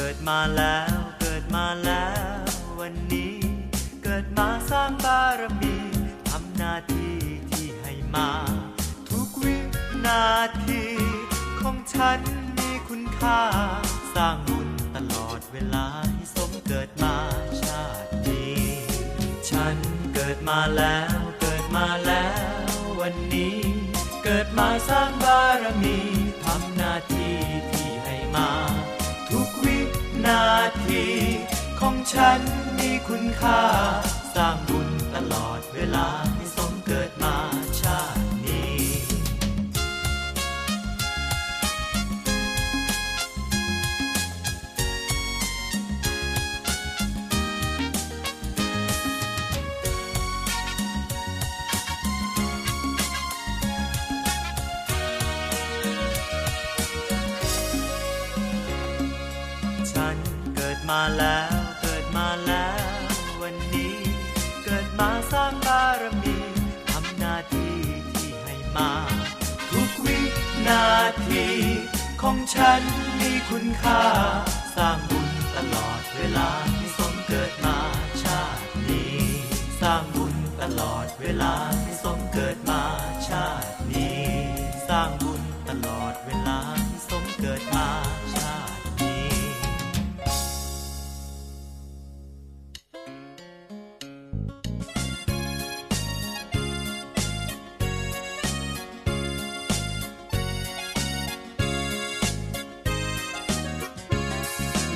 เกิดมาแล้วเกิดมาแล้ววันนี้ เกิดมาสร้างบารมีทำหน้าที่ที่ให้มา ทุกวินาทีของฉันมีคุณค่า สร้างบุญตลอดเวลาให้สมเกิดมาชาตินี้ฉันเกิดมาแล้วเกิดมาแล้ววันนี้ เกิดมาสร้างบารมี ฉันมีคุณค่า สร้างบุญตลอดเวลาให้สมเกิดมาชาตินี้ฉันเกิดมาแล้ว มาแล้ววันนี้ เกิดมาสร้างบารมีทำหน้าที่ที่ให้มา ทุกวินาทีของฉันมีคุณค่า สร้างบุญตลอดเวลาให้สมเกิดมาชาตินี้ สร้างบุญตลอดเวลาให้สมเกิดมา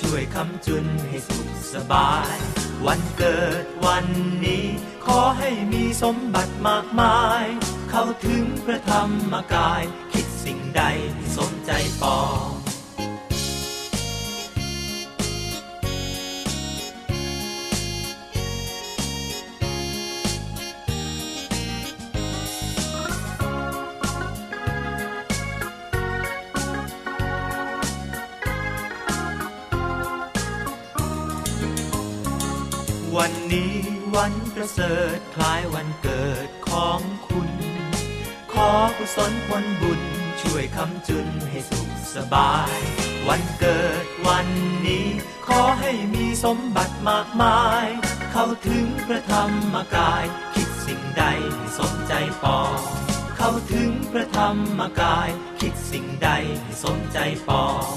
ช่วยคำจุนให้สุขสบาย วันเกิดวันนี้ ขอให้มีสมบัติมากมาย เข้าถึงพระธรรมกาย คิดสิ่งใดสมใจปอง วันนี้วันประเสริฐคล้ายวันเกิดของคุณ ขอกุศลผลบุญช่วยคำจุนให้สุขสบาย วันเกิดวันนี้ ขอให้มีสมบัติมากมาย เข้าถึงพระธรรมกาย คิดสิ่งใดให้สมใจปองเข้าถึงพระธรรมกาย คิดสิ่งใดให้สมใจปอง